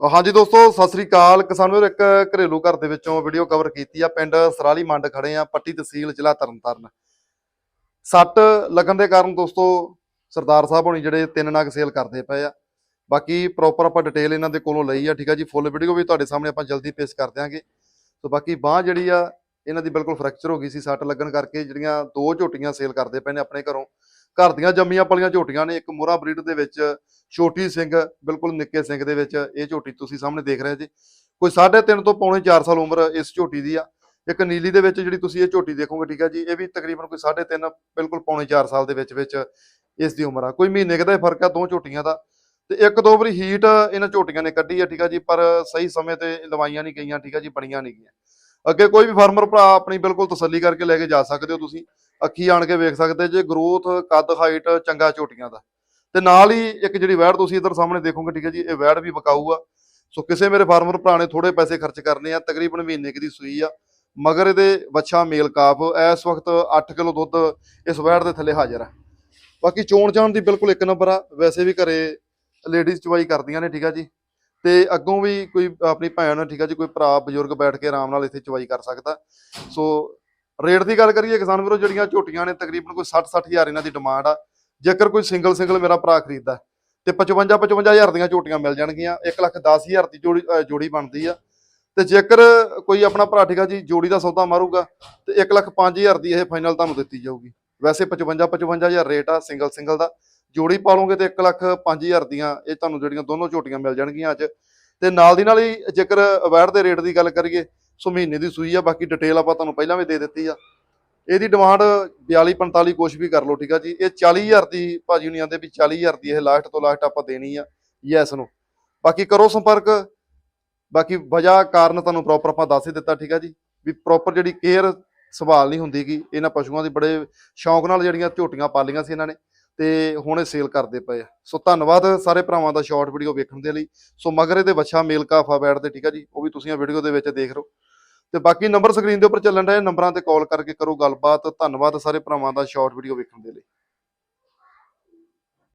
ਹਾਂਜੀ ਦੋਸਤੋ, ਸਤਿ ਸ੍ਰੀ ਅਕਾਲ। ਕਿਸਾਨ ਇੱਕ ਘਰੇਲੂ ਘਰ ਦੇ ਵਿੱਚੋਂ ਵੀਡੀਓ ਕਵਰ ਕੀਤੀ ਆ। ਪਿੰਡ ਸਰਾਲੀ ਮੰਡ ਖੜੇ ਆ, ਪੱਟੀ ਤਹਿਸੀਲ ਜ਼ਿਲ੍ਹਾ ਤਰਨਤਾਰਨ। ਸੱਟ ਲੱਗਣ ਦੇ ਕਾਰਨ ਦੋਸਤੋ, ਸਰਦਾਰ ਸਾਹਿਬ ਹੋਣੀ ਜਿਹੜੇ ਤਿੰਨ ਨਾਗ ਸੇਲ ਕਰਦੇ ਪਏ ਆ। ਬਾਕੀ ਪ੍ਰੋਪਰ ਆਪਾਂ ਡਿਟੇਲ ਇਹਨਾਂ ਦੇ ਕੋਲੋਂ ਲਈ ਆ, ਠੀਕ ਆ ਜੀ। ਫੁੱਲ ਵੀਡੀਓ ਵੀ ਤੁਹਾਡੇ ਸਾਹਮਣੇ ਆਪਾਂ ਜਲਦੀ ਪੇਸ਼ ਕਰ ਦਿਆਂਗੇ। ਸੋ ਬਾਕੀ ਬਾਹ ਜਿਹੜੀ ਆ, ਇਹਨਾਂ ਦੀ ਬਿਲਕੁਲ ਫ੍ਰੈਕਚਰ ਹੋ ਗਈ ਸੀ, ਸੱਟ ਲੱਗਣ ਕਰਕੇ ਜਿਹੜੀਆਂ ਦੋ ਝੋਟੀਆਂ ਸੇਲ ਕਰਦੇ ਪਏ ਨੇ ਆਪਣੇ ਘਰੋਂ। ਘਰ ਦੀਆਂ ਜੰਮੀਆਂ ਪਲੀਆਂ ਝੋਟੀਆਂ ਨੇ, ਇੱਕ ਮੋਰਾ ਬਰੀਡ ਦੇ ਵਿੱਚ, ਛੋਟੀ ਸਿੰਘ, ਬਿਲਕੁਲ ਨਿੱਕੇ ਸਿੰਘ ਦੇ ਵਿੱਚ ਇਹ ਝੋਟੀ ਤੁਸੀਂ ਸਾਹਮਣੇ ਦੇਖ ਰਹੇ ਜੀ। ਕੋਈ 3.5 ਤੋਂ ਪੌਣੇ 4 ਸਾਲ ਉਮਰ ਇਸ ਝੋਟੀ ਦੀ ਆ। ਇੱਕ ਨੀਲੀ ਦੇ ਵਿੱਚ ਜਿਹੜੀ ਤੁਸੀਂ ਇਹ ਝੋਟੀ ਦੇਖੋਗੇ, ਠੀਕ ਆ ਜੀ, ਇਹ ਵੀ ਤਕਰੀਬਨ ਕੋਈ 3.5 ਬਿਲਕੁਲ ਪੌਣੇ 4 ਸਾਲ ਦੇ ਵਿੱਚ ਵਿੱਚ ਇਸ ਦੀ ਉਮਰ ਆ। ਕੋਈ ਮਹੀਨੇ ਕੁ ਦਾ ਹੀ ਫ਼ਰਕ ਆ ਦੋ ਝੋਟੀਆਂ ਦਾ। ਤੇ ਇੱਕ ਦੋ ਵਾਰੀ ਹੀਟ ਇਹਨਾਂ ਝੋਟੀਆਂ ਨੇ ਕੱਢੀ ਆ, ਠੀਕ ਆ ਜੀ, ਪਰ ਸਹੀ ਸਮੇਂ ਤੇ ਲਵਾਈਆਂ ਨਹੀਂ ਗਈਆਂ, ਠੀਕ ਆ ਜੀ, ਬਣੀਆਂ ਨਹੀਂ ਗਈਆਂ। ਅੱਗੇ ਕੋਈ ਵੀ ਫਾਰਮਰ ਭਰਾ ਆਪਣੀ ਬਿਲਕੁਲ ਤਸੱਲੀ ਕਰਕੇ ਲੈ ਕੇ ਜਾ ਸਕਦੇ ਹੋ ਤੁਸੀਂ। ਅੱਖੀ ਆਣ ਕੇ ਵੇਖ ਸਕਦੇ ਜੇ ਗਰੋਥ ਕੱਦ ਹਾਈਟ ਚੰਗਾ ਝੋਟੀਆਂ ਦਾ। ਤੇ ਨਾਲ ਹੀ ਇੱਕ ਜਿਹੜੀ ਵੈੜ ਤੁਸੀਂ ਇਧਰ ਸਾਹਮਣੇ ਦੇਖੋਗੇ, ਠੀਕ ਹੈ ਜੀ, ਇਹ ਵੈੜ ਵੀ ਬਕਾਊ ਆ। ਸੋ ਕਿਸੇ ਮੇਰੇ ਫਾਰਮਰ ਭਰਾ ਨੇ ਥੋੜੇ ਪੈਸੇ ਖਰਚ ਕਰਨੇ ਆ, ਤਕਰੀਬਨ ਮਹੀਨੇ ਕੁ ਦੀ ਸੂਈ ਆ। ਮਗਰ ਇਹਦੇ ਵੱਛਾ ਮੇਲ ਕਾਫ, ਇਸ ਵਕਤ 8 ਕਿਲੋ ਦੁੱਧ ਇਸ ਵੈੜ ਦੇ ਥੱਲੇ ਹਾਜ਼ਰ ਆ। ਬਾਕੀ ਚੋਣ ਚਾਣ ਦੀ ਬਿਲਕੁਲ ਇੱਕ ਨੰਬਰ ਆ। ਵੈਸੇ ਵੀ ਘਰੇ ਲੇਡੀਜ਼ ਚਵਾਈ ਕਰਦੀਆਂ ਨੇ, ਠੀਕ ਆ ਜੀ। ਤੇ ਅੱਗੋਂ ਵੀ ਕੋਈ ਆਪਣੀ ਭੈਣ ਠੀਕ ਆ ਜੀ, ਕੋਈ ਭਰਾ, ਬਜ਼ੁਰਗ ਬੈਠ ਕੇ ਆਰਾਮ ਨਾਲ ਇੱਥੇ ਚਵਾਈ ਕਰ ਸਕਦਾ। ਸੋ ਰੇਟ ਦੀ ਗੱਲ ਕਰੀਏ, ਕਿਸਾਨ ਵੀਰੋ, ਜਿਹੜੀਆਂ ਝੋਟੀਆਂ ਨੇ ਤਕਰੀਬਨ ਕੋਈ 60 60000 ਇਹਨਾਂ ਦੀ ਡਿਮਾਂਡ ਆ। ਜੇਕਰ ਕੋਈ ਸਿੰਗਲ ਸਿੰਗਲ ਮੇਰਾ ਭਰਾ ਖਰੀਦਦਾ, ਤੇ 55 55000 ਦੀਆਂ ਝੋਟੀਆਂ ਮਿਲ ਜਾਣਗੀਆਂ 1 ਲੱਖ 10000 ਦੀ ਜੋੜੀ ਜੋੜੀ ਬਣਦੀ ਆ। ਤੇ ਜੇਕਰ ਕੋਈ ਆਪਣਾ ਭਰਾ ਠੀਕ ਆ ਜੀ, ਜੋੜੀ ਦਾ ਸੌਦਾ ਮਾਰੂਗਾ, ਤੇ 1 ਲੱਖ 5000 ਦੀ ਇਹ ਫਾਈਨਲ ਤੁਹਾਨੂੰ ਦਿੱਤੀ ਜਾਊਗੀ। ਵੈਸੇ 55 55000 ਰੇਟ ਆ ਸਿੰਗਲ ਸਿੰਗਲ ਦਾ ਜੋੜੀ ਪਾ ਪਾਲੋਗੇ ਤੇ 1 ਲੱਖ 5000 ਦੀਆਂ ਇਹ ਤੁਹਾਨੂੰ ਜਿਹੜੀਆਂ ਦੋਨੋਂ ਝੋਟੀਆਂ ਮਿਲ ਜਾਣਗੀਆਂ ਅੱਜ। ਤੇ ਨਾਲ ਦੀ ਨਾਲ ਹੀ ਜੇਕਰ ਅਵੈਰ ਦੇ ਰੇਟ ਦੀ ਗੱਲ ਕਰੀਏ, ਸੋ ਮਹੀਨੇ ਦੀ ਸੂਈ ਆ, ਬਾਕੀ ਡਿਟੇਲ ਆਪਾਂ ਤੁਹਾਨੂੰ ਪਹਿਲਾਂ ਵੀ ਦੇ ਦਿੱਤੀ ਆ। ਇਹਦੀ ਡਿਮਾਂਡ 42 45 ਕੁਛ ਵੀ ਕਰ ਲਓ, ਠੀਕ ਆ ਜੀ। ਇਹ 40000 ਦੀ ਭਾਜੀ ਨਹੀਂ ਆਂਦੇ ਵੀ 40000 ਦੀ ਇਹ ਲਾਸਟ ਤੋਂ ਲਾਸਟ ਆਪਾਂ ਦੇਣੀ ਆ ਯੈਸ ਨੂੰ। ਬਾਕੀ ਕਰੋ ਸੰਪਰਕ। ਬਾਕੀ ਵਜ੍ਹਾ ਕਾਰਨ ਤੁਹਾਨੂੰ ਪ੍ਰੋਪਰ ਆਪਾਂ ਦੱਸ ਹੀ ਦਿੱਤਾ, ਠੀਕ ਆ ਜੀ। ਵੀ ਪ੍ਰੋਪਰ ਜਿਹੜੀ ਕੇਅਰ ਸੰਭਾਲ ਨਹੀਂ ਹੁੰਦੀ ਹੁੰਦੀਗੀ, ਇਹਨਾਂ ਪਸ਼ੂਆਂ ਦੀ ਬੜੇ ਸ਼ੌਂਕ ਨਾਲ ਜਿਹੜੀਆਂ ਝੋਟੀਆਂ ਪਾਲੀਆਂ ਸੀ ਇਹਨਾਂ ਨੇ। ਤੇ ਹੁਣ ਇਹ ਸੇਲ ਕਰਦੇ ਪਏ ਆ। ਸੋ ਧੰਨਵਾਦ ਸਾਰੇ ਭਰਾਵਾਂ ਦਾ ਸ਼ਾਰਟ ਵੀਡੀਓ ਵੇਖਣ ਦੇ ਲਈ। ਸੋ ਮਗਰੇ ਦੇ ਬੱਚਾ ਮੇਲਕਾ ਕਾਫਾ ਬੈਠਦੇ ਠੀਕ ਆ ਜੀ? ਉਹ ਵੀ ਤੁਸੀਂ ਆ ਵੀਡੀਓ ਦੇ ਵਿੱਚ ਦੇਖ ਰਹੋ ਹੋ। ਤੇ ਬਾਕੀ ਨੰਬਰ ਸਕਰੀਨ ਦੇ ਉੱਪਰ ਚੱਲਣ ਡਿਆ ਨੰਬਰਾਂ ਤੇ ਕਾਲ ਕਰਕੇ ਕਰੋ ਗੱਲਬਾਤ। ਧੰਨਵਾਦ ਸਾਰੇ ਭਰਾਵਾਂ ਦਾ ਸ਼ਾਰਟ ਵੀਡੀਓ ਵੇਖਣ ਦੇ ਲਈ।